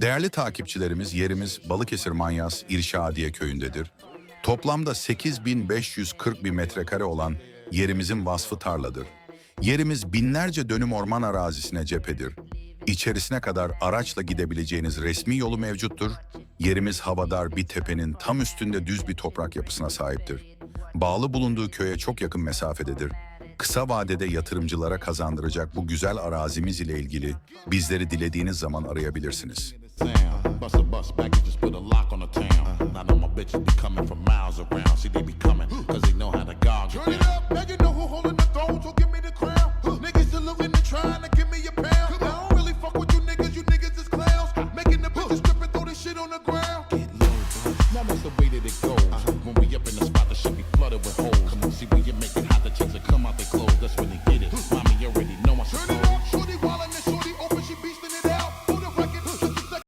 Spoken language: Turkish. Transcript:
Değerli takipçilerimiz yerimiz Balıkesir Manyas İrşadiye köyündedir. Toplamda 8541 metrekare olan yerimizin vasfı tarladır. Yerimiz binlerce dönüm orman arazisine cephedir. İçerisine kadar araçla gidebileceğiniz resmi yolu mevcuttur. Yerimiz havadar bir tepenin tam üstünde düz bir toprak yapısına sahiptir. Bağlı bulunduğu köye çok yakın mesafededir kısa vadede yatırımcılara kazandıracak bu güzel arazimiz ile ilgili bizleri dilediğiniz zaman arayabilirsiniz. Now that's the way that it goes. When we up in the spot, that should be flooded with holes.